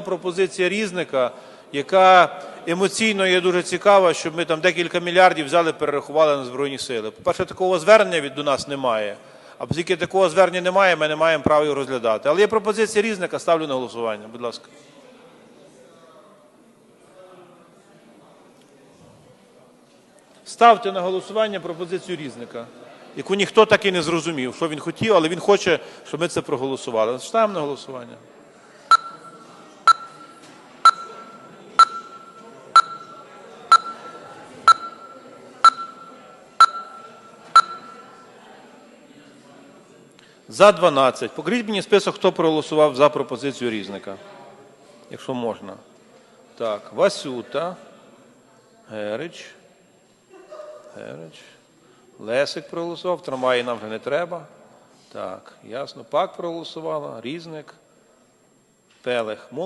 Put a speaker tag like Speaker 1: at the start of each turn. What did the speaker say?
Speaker 1: пропозиція різника, яка емоційно є дуже цікава, щоб ми там декілька мільярдів взяли, перерахували на Збройні Сили. По-перше, такого звернення від до нас немає. А оскільки такого звернення немає, ми не маємо права його розглядати. Але є пропозиція різника, ставлю на голосування. Будь ласка. Ставте на голосування пропозицію різника, яку ніхто так і не зрозумів, що він хотів, але він хоче, щоб ми це проголосували. Ставимо на голосування. За 12. Покажіть мені список, хто проголосував за пропозицію різника. Якщо можна. Так, Васюта, Герич, Герич, Лесик проголосував, трамваї нам вже не треба. Так, ясно. Пак проголосувала, Різник, Пелех. Молодці.